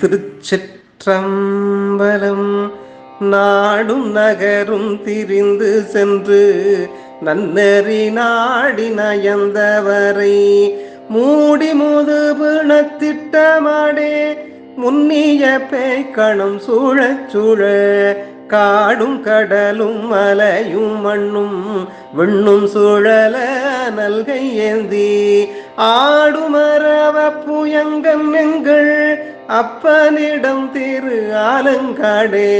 திருச்சிற்றம்பலம் நாடும் நகரும் திரிந்து சென்று நன்னறி நாடி நயந்தவரை மூடி முது பிணத்திட்டமாடே முன்னிய பேய்கணம் சூழச் சூழ காடும் கடலும் மலையும் மண்ணும் விண்ணும் சுழல நல்கை ஏந்தி. ஆடுமரவ புயங்கம் எங்கள் அப்பனிடம் திரு ஆலங்காடே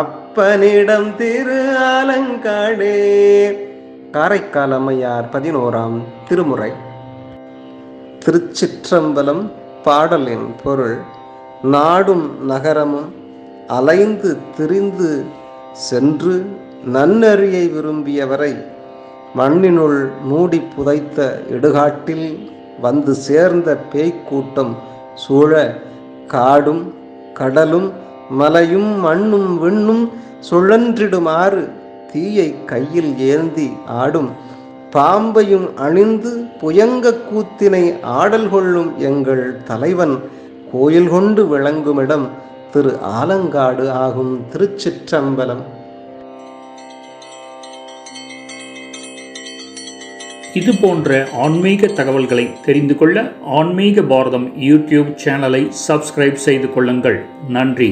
அப்பனிடம் திரு ஆலங்காடே. காரைக்கால் அம்மையார் பதினோராம் திருமுறை. திருச்சிற்றம்பலம் பாடலின் பொருள் நாடும் நகரமும் அலைந்து திரிந்து சென்று நன்னறியை விரும்பியவரை மண்ணினுள் மூடி புதைத்த இடுகாட்டில் வந்து சேர்ந்த பேய்க்கூட்டம் சூழ காடும் கடலும் மலையும் மண்ணும் விண்ணும் சுழன்றிடுமாறு தீயை கையில் ஏந்தி ஆடும் பாம்பையும் அணிந்து புயங்க கூத்தினை ஆடல் கொள்ளும் எங்கள் தலைவன் கோயில் கொண்டு விளங்குமிடம் திரு ஆலங்காடு ஆகும் திருச்சிற்றம்பலம். இது போன்ற ஆன்மீக தகவல்களை தெரிந்து கொள்ள ஆன்மீக பாரதம் யூடியூப் சேனலை சப்ஸ்கிரைப் செய்து கொள்ளுங்கள். நன்றி.